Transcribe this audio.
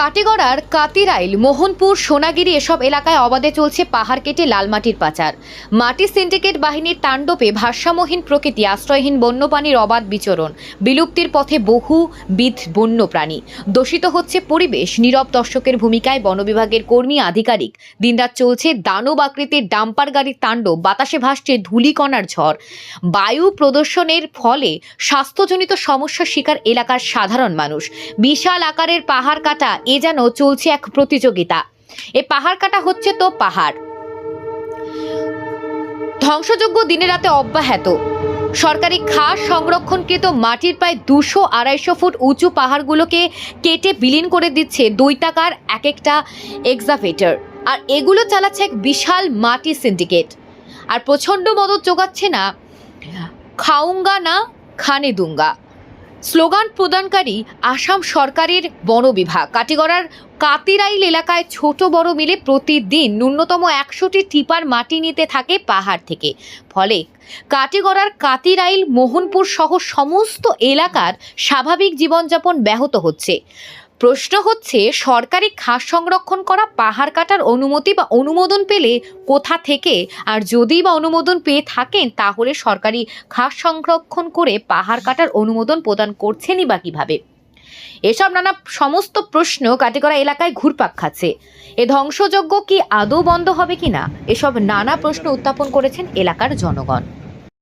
কাটিগড়ার কাতিরাইল, মোহনপুর, সোনাগিরি এসব এলাকায় অবাধে চলছে পাহাড় কেটে লালমাটির পাচার। মাটি সিন্ডিকেট বাহিনীর তাণ্ডবে ভারসাম্যহীন প্রকৃতি, আশ্রয়হীন বন্যপ্রাণীর অবাধ বিচরণ, বিলুপ্তির পথে বহু বিধ বন্যপ্রাণী। দূষিত হচ্ছে পরিবেশ, নীরব দর্শকের ভূমিকায় বন বিভাগের কর্মী, আধিকারিক। দিনরাত চলছে দানব আকৃতির ডাম্পার গাড়ির তাণ্ডব, বাতাসে ভাসছে ধূলিকণার ঝড়। বায়ু প্রদর্শনের ফলে স্বাস্থ্যজনিত সমস্যার শিকার এলাকার সাধারণ মানুষ। বিশাল আকারের পাহাড় কাটা এ যেন চলছে এক প্রতিযোগিতা। এ পাহাড় কাটা হচ্ছে তো পাহাড়। ধ্বংসযোগ্য দিনে রাতে অব্যাহত। সরকারি খাস সংরক্ষণকৃত মাটির প্রায় দুশো আড়াইশো ফুট উঁচু পাহাড়গুলোকে কেটে বিলীন করে দিচ্ছে দৈতাকার এক একটা এক্সাভেটর। আর এগুলো চালাচ্ছে এক বিশাল মাটি সিন্ডিকেট। আর প্রচণ্ড মদত যোগাচ্ছে না, খাউঙ্গা না খানে দুঙ্গা স্লোগান প্রদানকারী আসাম সরকারের বন বিভাগ। কাটিগড়ার কাতিরাইল এলাকায় ছোট বড় মিলে প্রতিদিন ন্যূনতম একশোটি টিপার মাটি নিতে থাকে পাহাড় থেকে। ফলে কাটিগড়ার কাতিরাইল মোহনপুর সহ সমস্ত এলাকার স্বাভাবিক জীবনযাপন ব্যাহত হচ্ছে। প্রশ্ন হচ্ছে, সরকারি খাস সংরক্ষণ করা পাহাড় কাটার অনুমতি বা অনুমোদন পেলে কোথা থেকে? আর যদি বা অনুমোদন পেয়ে থাকেন, তাহলে সরকারি খাস সংরক্ষণ করে পাহাড় কাটার অনুমোদন প্রদান করছেনই বা কীভাবে? এসব নানা সমস্ত প্রশ্ন কাটিগড়া এলাকায় ঘুরপাক খাচ্ছে। এ ধ্বংসযজ্ঞ কি আদৌ বন্ধ হবে কিনা? এসব নানা প্রশ্ন উত্থাপন করেছেন এলাকার জনগণ।